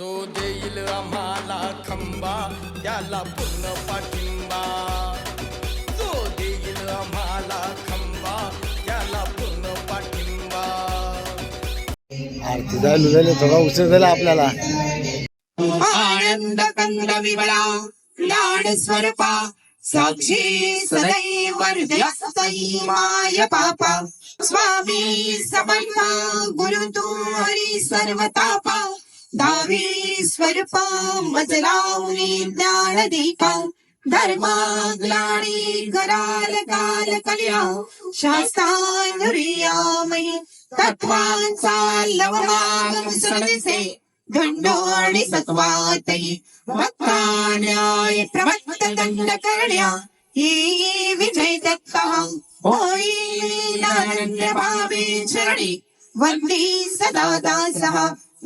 जो देईल आम्हाला खंबा त्याला पूर्ण पाठिंबा. जो देईल आम्हाला खंबा त्याला पूर्ण पाठिंबा. आरती झाली झाली थोडा उशीर झाला आपल्याला. आनंद कंद विमला लाड स्वरूपा साक्षी सदैव माय पापा. स्वामी समर्थ गुरु तू हरी सर्वतापा. दावी स्वरूपा मजलावरी ज्ञान दीपा धर्माग्लाणी कराल काल कल्या शास्त्रानुरियामयी तत्वांचा लवमाग सदसे आणि सत्वातही भक्तान्याय प्रवक्त दंड करण्या ही विजय दत्ता होई नारण्य भावे चरणी वंदी सदा दासः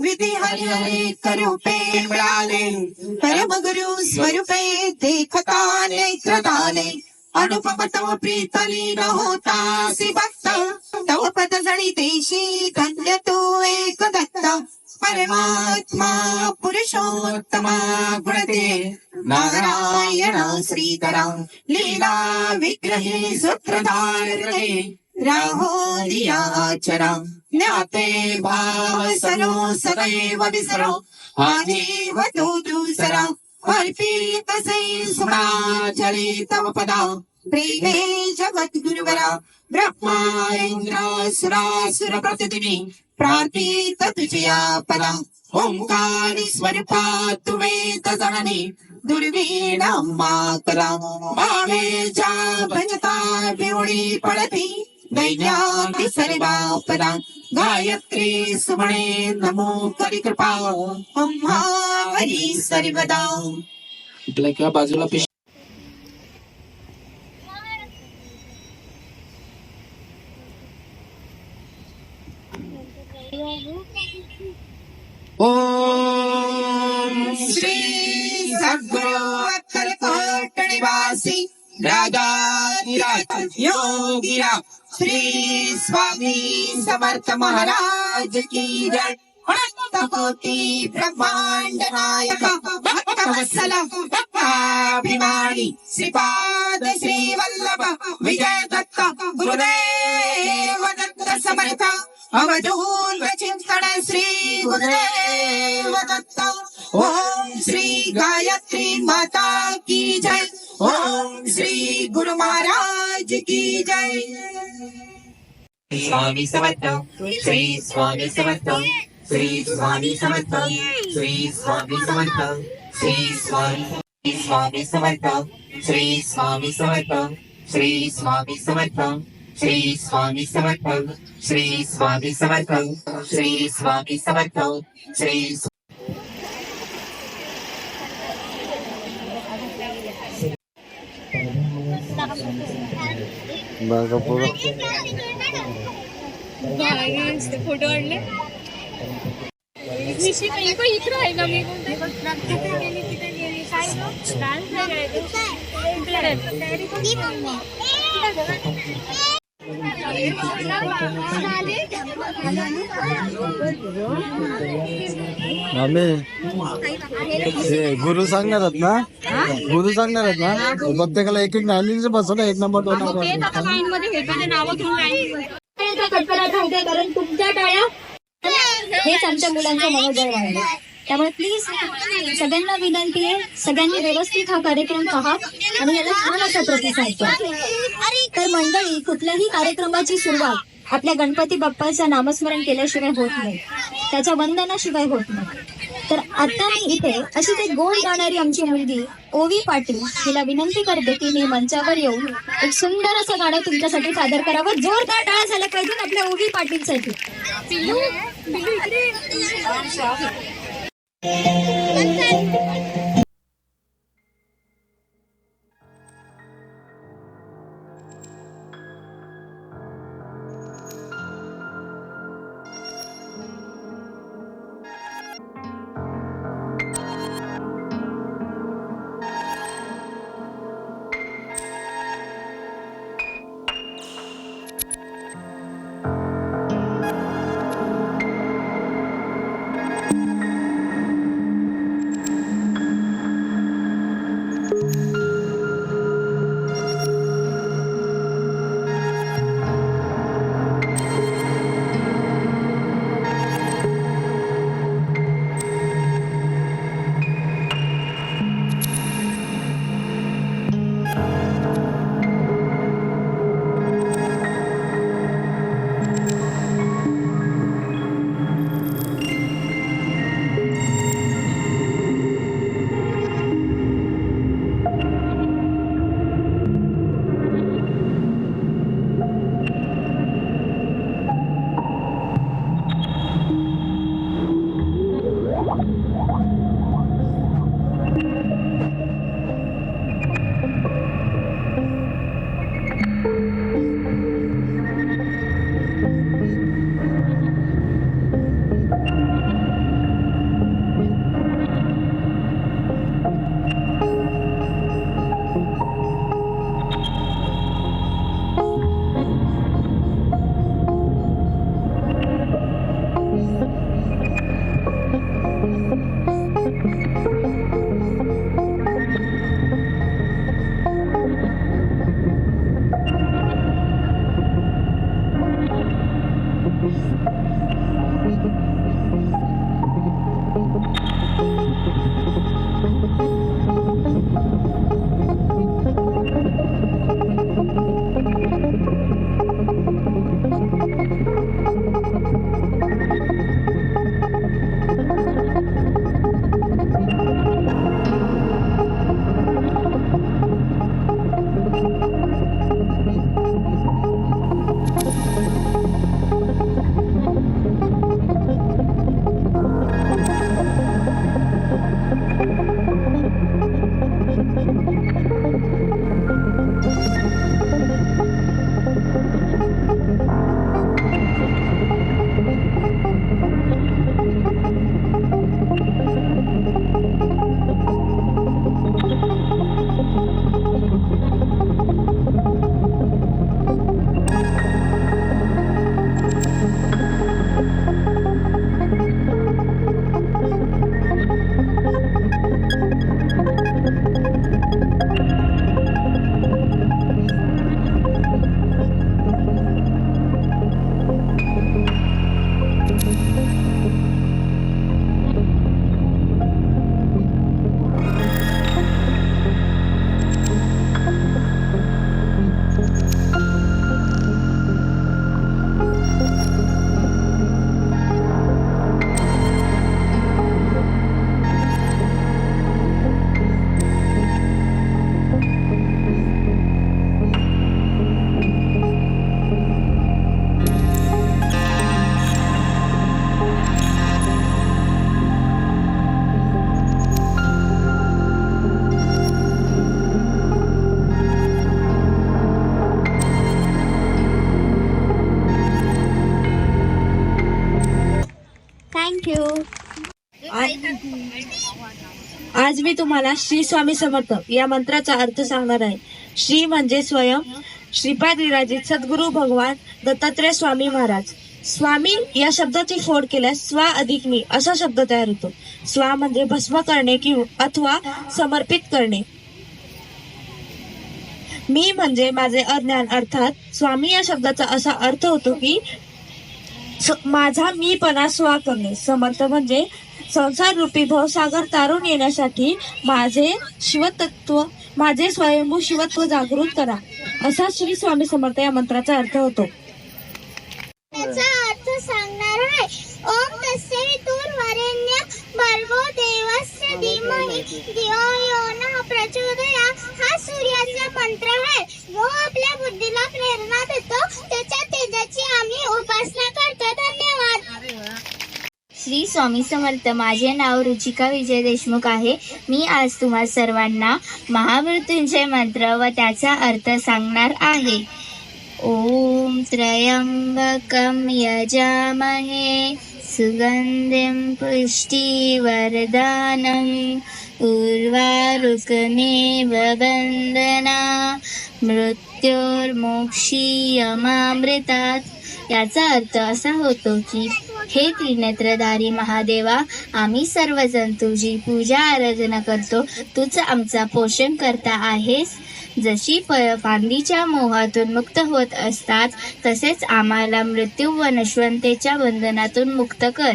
विधी हरी हरे करूपे मिळाले. परमगुरु स्वरूपे देखता नेत्रदाने. अनुपम तव प्रीतली न होता सि भक्त तव पद जणी देशी धन्य तू एक दत्ता परमात्मा पुरुषोत्तमा गुणते. नारायण श्रीधरा लीला विग्रहे सूत्रधारणे राहो दियाचरा ज्ञाते भाव सरो सदैव विसरो आजीव तू दुसरा अर्पित से सुणाचले तव पदा। प्रेमे जगत गुरुवरा ब्रह्मा इंद्र सुरासुर प्रतिदिनी प्रार्थित तुझया पदा। ओंकारी स्वरूपा तु वेद जननी दुर्वीण अम्मा कला भजता विवळी पडती दैन्याती सर्वापदा गायत्री सुमणे नमो करी कृपा अम्मा हरी सर्वदा. आपल्या किंवा बाजूला पिश ओम श्री सद्गुरु राधा योगिरा श्री स्वामी समर्थ महाराज की जय ब्रह्मांड नायक भक्त श्रीपाद श्री वल्लभ विजय दत्त गुरुदेव दत्त समर्थ अवधूत चिंतन श्री गुरुदेव दत्त ओम श्री गायत्री माता की जय ओम श्री गुरु महाराज की जय स्वामी समर्थ श्री स्वामी समर्थ श्री स्वामी समर्थ श्री स्वामी समर्थ श्री स्वामी स्वामी समर्थ श्री स्वामी समर्थ श्री स्वामी समर्थ श्री स्वामी समर्थ श्री स्वामी समर्थ श्री स्वामी समर्थ श्री बघा पुढं. फोटो काढले मी आम्ही गुरु सांगणार आहेत ना? गुरु सांगणार आहेत ना? प्रत्येकाला एक एक नाणी बसवलं एक नंबर दोन नंबर. कारण तुमच्या टाळ्या हेच आमच्या मुलांचं मनोबळ वाढलं त्यामुळे प्लीज सगळ्यांना विनंती आहे. सगळ्यांनी व्यवस्थित हा कार्यक्रम पहा आणि याला छान असा प्रतिसाद द्या. तर मंडळी कुठल्याही कार्यक्रमाची सुरुवात आपल्या गणपती बाप्पाचं नामस्मरण केल्याशिवाय होत नाही. त्याच्या वंदनाशिवाय होत नाही. तर आता मी इथे अशीच एक गोड गाणारी आमची मुलगी ओवी पाटील हिला विनंती करते की मी मंचावर येऊन एक सुंदर असं गाणं तुमच्यासाठी सादर करावं. जोरदार टाळा झाला पाहिजे आपल्या ओवी पाटीलसाठी. पिल्लू पिल्लू तुम्हाला श्री स्वामी समर्थ या मंत्राचा अर्थ सांगणार आहे. श्री म्हणजे स्वयं. श्रीपाद विराजित सद्गुरु भगवान दत्तात्रय स्वामी महाराज. स्वामी या शब्दाची फोड केल्यास स्वा अधिक मी असा शब्द तयार होतो. स्वा म्हणजे भस्म करणे किंवा अथवा समर्पित करणे. मी म्हणजे माझे अज्ञान अर्थात स्वामी या शब्दाचा असा अर्थ होतो की स- माझा मीपणा स्वा करणे. समर्थ म्हणजे संसार रूपी भवसागर तारून येण्यासाठी माझे शिवतत्व माझे स्वयंभू शिवत्व जागृत करा. असा श्री स्वामी समर्थ या मंत्राचा अर्थ होतो. ओम हा सूर्याचा मंत्र आहे. जो आपल्या बुद्धीला प्रेरणा देतो त्याच्या तेजाची आम्ही उपासना करतो. श्री स्वामी समर्थ. माझे नाव रुचिका विजय देशमुख आहे. मी आज तुम्हा सर्वांना महामृत्युंजय मंत्र व त्याचा अर्थ सांगणार आहे. ओम त्र्यंबकं यजामहे. सुगंधिम पुष्टिवर्धनम् उर्वारुकमेव वंदना मृत्योर्मोक्षीयमामृतात. याचा अर्थ असा होतो की हे त्रिनेत्रधारी महादेवा आम्ही सर्वजण तुझी पूजा आराधना करतो. तूच आमचा पोषण करता आहेस. जशी फळं फांदीच्या मोहातून मुक्त होत असतात तसेच आम्हाला मृत्यू व नश्वंतेच्या बंधनातून मुक्त कर.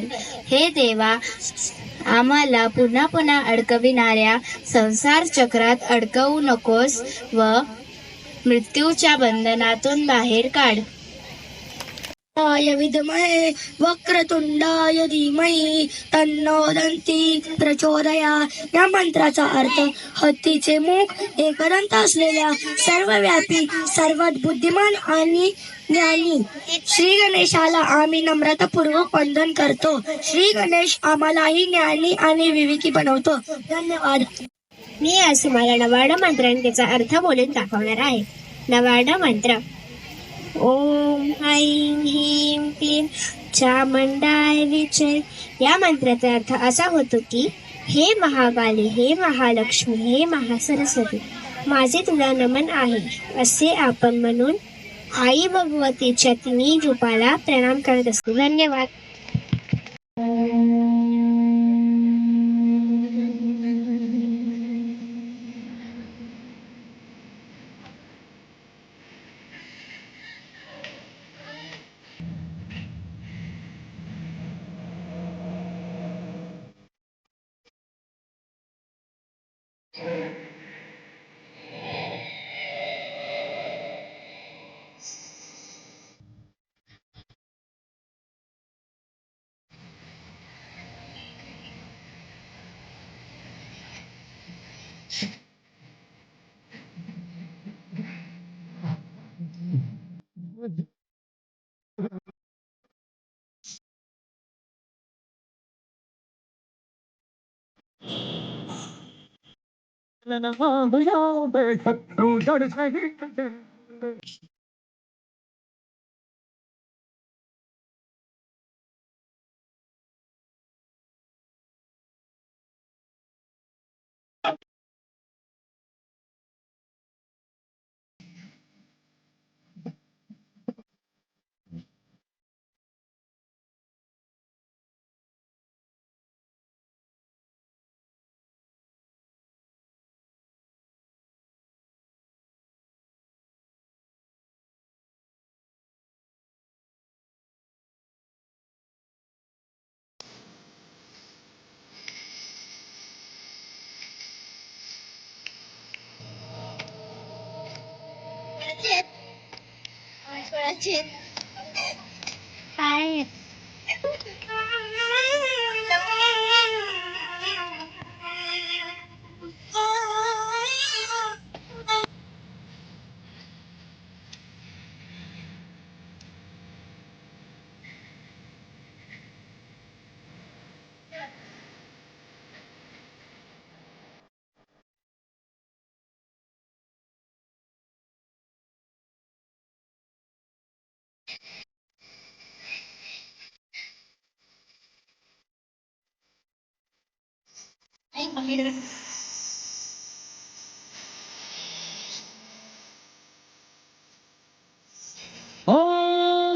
हे देवा आम्हाला पुन्हा पुन्हा अडकविणाऱ्या संसार चक्रात अडकवू नकोस व मृत्यूच्या बंधनातून बाहेर काढ. य विद्महे वक्रतुंडाय धीमहि तन्नो दंती प्रचोदया. या मंत्राचा अर्थ हत्तीचे मुख एकदंत असलेल्या सर्वव्यापी सर्वात बुद्धिमान आणि ज्ञानी. श्री गणेशाला आम्ही नम्रतापूर्वक वंदन करतो. श्री गणेश आम्हालाही ज्ञानी आणि विवेकी बनवतो. धन्यवाद. मी आज तुम्हाला नवाड मंत्रांकेचा अर्थ बोलून दाखवणार आहे. नवाड मंत्र. ओम ऐं ह्रीं क्लीं चामुंडाय विचय. या मंत्राचा अर्थ असा होतो की हे महाकाली हे महालक्ष्मी हे महासरस्वती माझे तुला नमन आहे असे आपण म्हणून आई भगवतीच्या तिन्ही रूपाला प्रणाम करत असतो. धन्यवाद. and then the long, the old bird, but who's going to take it? That's it. That's what oh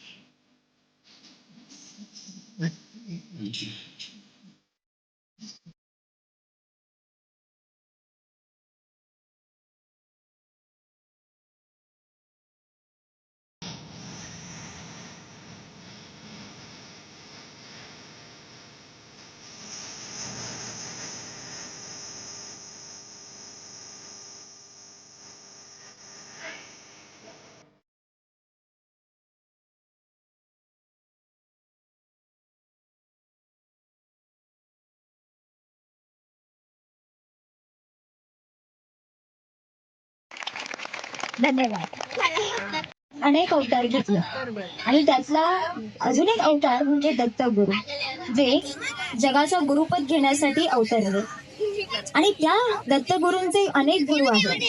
うん。धन्यवाद. अनेक अवतार घेतलं. आणि त्यातला अजून एक अवतार म्हणजे दत्तगुरु जे जगाचा गुरुपद घेण्यासाठी अवतरले आणि त्या दत्तगुरूंचे अनेक गुरु आहेत.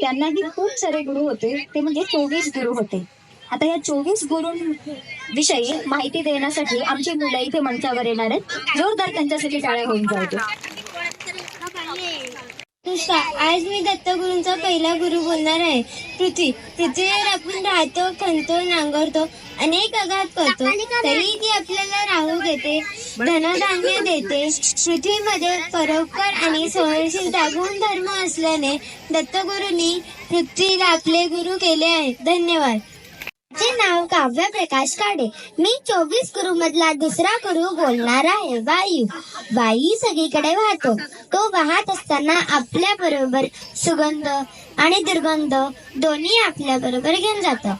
त्यांनाही खूप सारे गुरु होते. ते म्हणजे चोवीस गुरु होते. आता या चोवीस गुरूंविषयी माहिती देण्यासाठी आमची मुलं इथे मंचावर येणार आहेत. जोरदार त्यांच्यासाठी टाळ्या होऊन जातो आज मी दत्तगुरूंचा पहिला गुरु बोलणार आहे. पृथ्वी पृथ्वीवर आपण राहतो खणतो नांगरतो अनेक आघात करतो तरी ती आपल्याला राहू देते धनधान्य देते. पृथ्वीमध्ये परोपकार आणि सहनशीलता गुणधर्म असल्याने दत्तगुरूंनी पृथ्वीला आपले गुरु केले आहे. धन्यवाद. माझे नाव काव्य प्रकाश काडे मी चोवीस गुरु मधला दुसरा गुरु बोलणार आहे वायू. वायू सगळीकडे वाहतो. तो वाहत असताना आपल्या बरोबर सुगंध आणि दुर्गंध दोन्ही आपल्या बरोबर घेऊन जातं.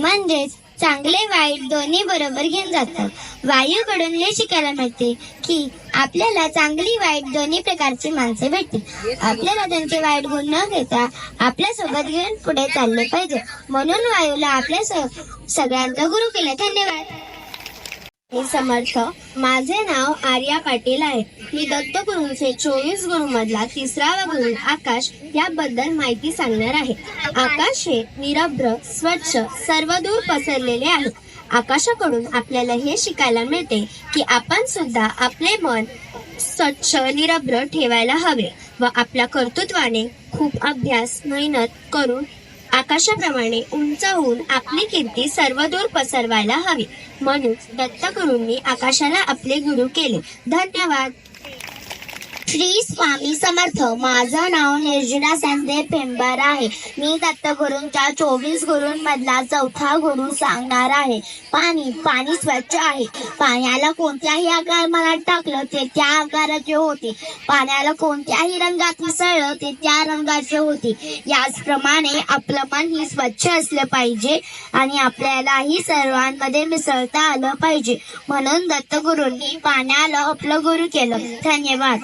म्हणजेच चांगले वाईट दोन्ही बरोबर घेऊन जातात. वायूकडून हे शिकायला मिळते की आपल्याला चांगली वाईट दोन्ही प्रकारची माणसे भेटतील. आपल्याला त्यांचे वाईट गुण न घेता आपल्यासोबत घेऊन पुढे चालले पाहिजे. म्हणून वायूला आपल्या स- सगळ्यांचा गुरु केला धन्यवाद. मी समर्थ. माझे नाव आर्या पाटील आहे. मी दत्तगुरूंचे चोवीस गुरु मधला तिसरावा गुरु आकाश याबद्दल माहिती सांगणार आहे. आकाश हे निरभ्र स्वच्छ सर्वदूर पसरलेले आहे. आकाशाकडून आपल्याला हे शिकायला मिळते की आपण सुद्धा आपले मन स्वच्छ निरभ्र ठेवायला हवे व आपल्या कर्तृत्वाने खूप अभ्यास मेहनत करून आकाशाप्रमाणे उंच होऊन आपली कीर्ती सर्वदूर पसरवायला हवी. म्हणून दत्तगुरूंनी आकाशाला आपले गुरु केले. धन्यवाद. श्री स्वामी समर्थ. माझं नाव निर्जुना संदेव पेंबार आहे. मी दत्तगुरूंच्या चोवीस गुरूंमधला चौथा गुरु सांगणार आहे. पाणी पाणी स्वच्छ आहे. पाण्याला कोणत्याही आकारात टाकलं ते त्या आकाराचे होते. पाण्याला कोणत्याही रंगात मिसळलं ते त्या रंगाचे होते. याचप्रमाणे आपलं मन ही स्वच्छ असलं पाहिजे आणि आपल्यालाही सर्वांमध्ये मिसळता आलं पाहिजे. म्हणून दत्तगुरूंनी पाण्याला आपलं गुरु केलं. धन्यवाद.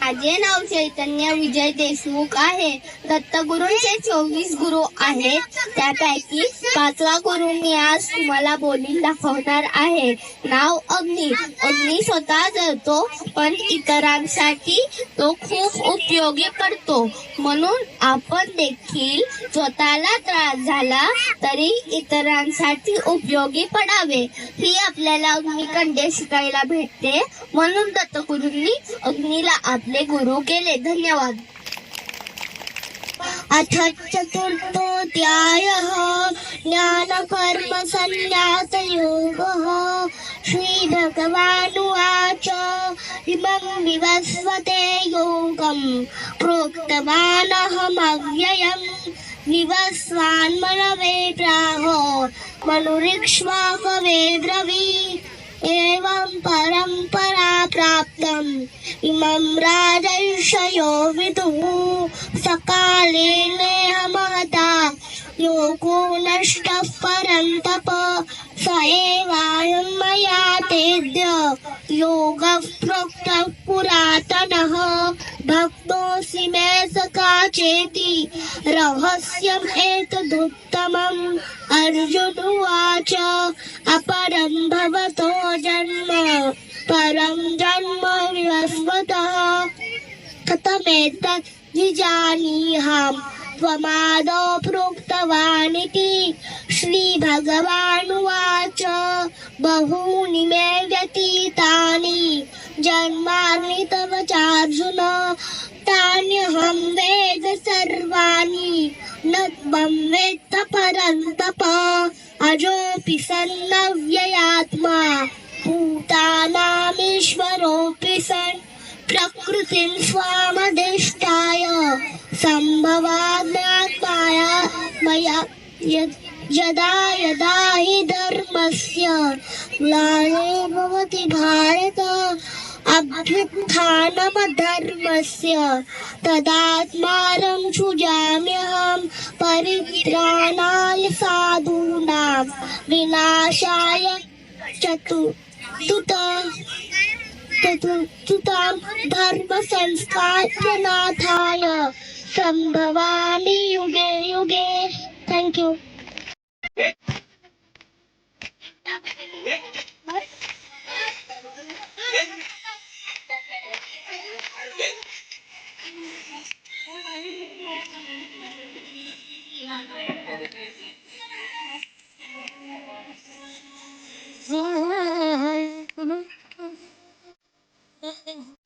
माझे नाव चैतन्य विजय देशमुख आहे. दत्तगुरूंचे चोवीस गुरु आहेत. त्यापैकी पाचवा गुरु मी आज तुम्हाला बोलून दाखवणार आहे. नाव अग्नी. अग्नी स्वतः जळतो पण इतरांसाठी तो खूप उपयोगी पडतो. म्हणून आपण देखील स्वतःला त्रास झाला तरी इतरांसाठी उपयोगी पडावे. ही आपल्याला अग्निकंडे शिकायला भेटते. म्हणून दत्तगुरूंनी अग्नीला आपले गुरु केले धन्यवाद. अथ चतुर्थोऽध्यायः ज्ञानकर्म सन्न्यासयोगः श्रीभगवानुवाच इमं विवस्वते योगं प्रोक्तवानहमव्ययम् विवस्वान्मनवे प्राह मनुरिक्ष्वाकवे ब्रवी एवं परम्परा प्राप्तम् इमं राजर्षयो विदुः। सकाले नेह महता योगो नष्टः परन्तप स मया तेद्य योगः प्रोक्तः पुरातनः। भक्तोऽसि मे सखा चेति। रहस्यम् एतदुत्तमम्। अर्जुन उवाच अपरं भवतो जन्म। परं जन्म विवस्वतः। कथमेतत् विजानीहाम् त्वमादौ प्रोक्तवानिति श्रीभगवानुवाच बहूनि मे व्यतीतानि जन्मानि तव चार्जुन तान्यहं वेद सर्वाणि न त्वं वेत्त परन्तप अजोऽपि सन्नव्ययात्मा भूतानामीश्वरोऽपि सन् प्रकृतिं स्वामधिष्ठाय सम्भवाज्ञात्माया मया यद् यदा यदा हि धर्मस्य ग्लानिर्भवति भारत अभ्युत्थानमधर्मस्य तदात्मानं सृजाम्यहं परित्राणाय साधूनां विनाशाय സംഭവാമി യുഗേ യുഗേ താങ്ക് യു Yeah.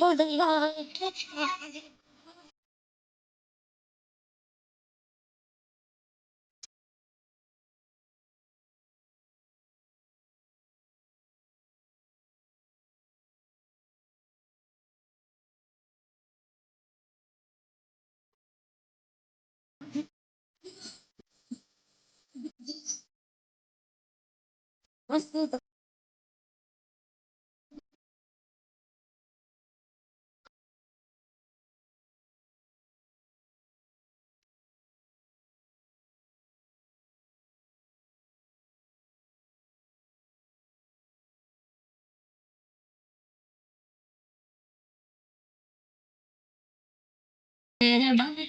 युगे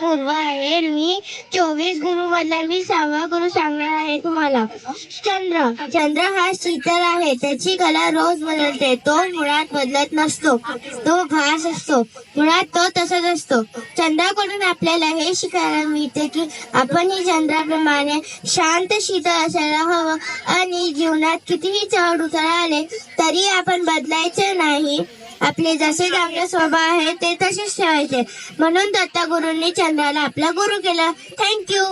पूर्व आहे. मी चोवीस गुरु मधला मी सहावा गुरु सांगणार आहे तुम्हाला. चंद्र. चंद्र हा शीतल आहे. त्याची कला रोज बदलते. तो मुळात बदलत नसतो. तो घास असतो. मुळात तो तसाच असतो. चंद्राकडून आपल्याला हे शिकायला मिळते की आपण ही चंद्राप्रमाणे शांत शीतल असायला हवं आणि जीवनात कितीही चढ उतार आले तरी आपण बदलायचे नाही. आपले जसे चांगले स्वभाव आहे ते तसेच ठेवायचे. म्हणून दत्तगुरूंनी चंद्राला आपला गुरु केला. थँक्यू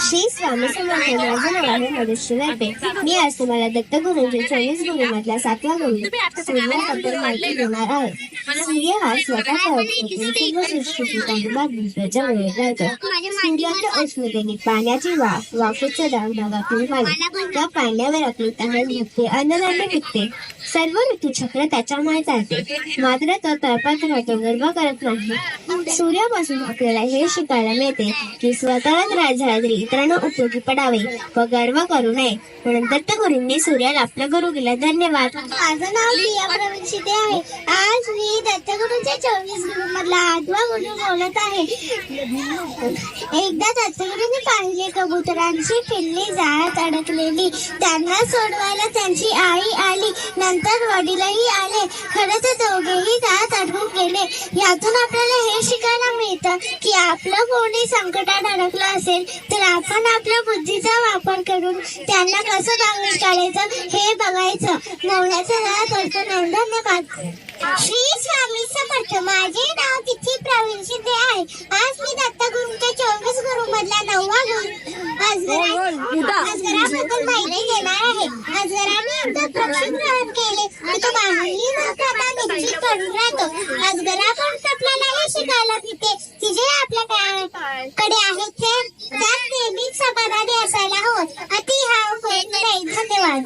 श्री स्वामी समर्थ माझं नाव आहे मनुष्य वैपे मी आज तुम्हाला दत्तगुरूंचे चोवीस गुरु सातवा गुरु माहिती देणार आहे. सूर्य हा स्वतः सर्व सृष्टीची काही भाग दुसऱ्याच्या सूर्याच्या उष्णतेने पाण्याची वाफ वाफेच्या भागातून वाढते त्या पाण्यावर आपली तहान निघते अन्नधान्य पिकते सर्व ऋतुचक्र त्याच्यामुळे चालते मात्र तो तळपात राहतो गर्व करत नाही सूर्यापासून आपल्याला हे शिकायला मिळते की स्वतःलाच झाला तरी इतरांना उपयोगी पडावे व गर्व करू नये म्हणून दत्तगुरूंनी सूर्याला आपला गुरु केला धन्यवाद माझं नाव प्रिया प्रवीण आहे आज मी मी दत्तगुरूंच्या चोवीस गुरु मधला आठवा गुरु बोलत आहे. एकदा दत्तगुरूंनी पाहिले कबुतरांची पिल्ली जाळ्यात अडकलेली. त्यांना सोडवायला त्यांची आई आली. नंतर वडीलही आले. खरं तर दोघेही जात अडकून गेले. यातून आपल्याला हे शिकायला मिळतं की आपलं कोणी संकटात अडकलं असेल तर आपण आपल्या बुद्धीचा वापर करून त्यांना कसं बाहेर काढायचं हे बघायचं. नवऱ्याचं जाळ्यात अडकून धन्यवाद श्री स्वामी समर्थ. माझे नाव तिथे प्रवीण शिंदे आहे. आज मी दत्ता गुरुच्या चोवीस गुरु. मधला नववा गुरु अजगराबद्दल माहिती देणार आहे. अजगराने एकदा प्रक्षण ग्रहण केले. आणि तो बाहेरही न जाता निश्चित पडून राहतो. अजगरा पण आपल्याला हे शिकायला मिळते. की जे आपल्या कडे आहे ते त्यात नेहमीच समाधानी असायला हवं. अति हा धन्यवाद.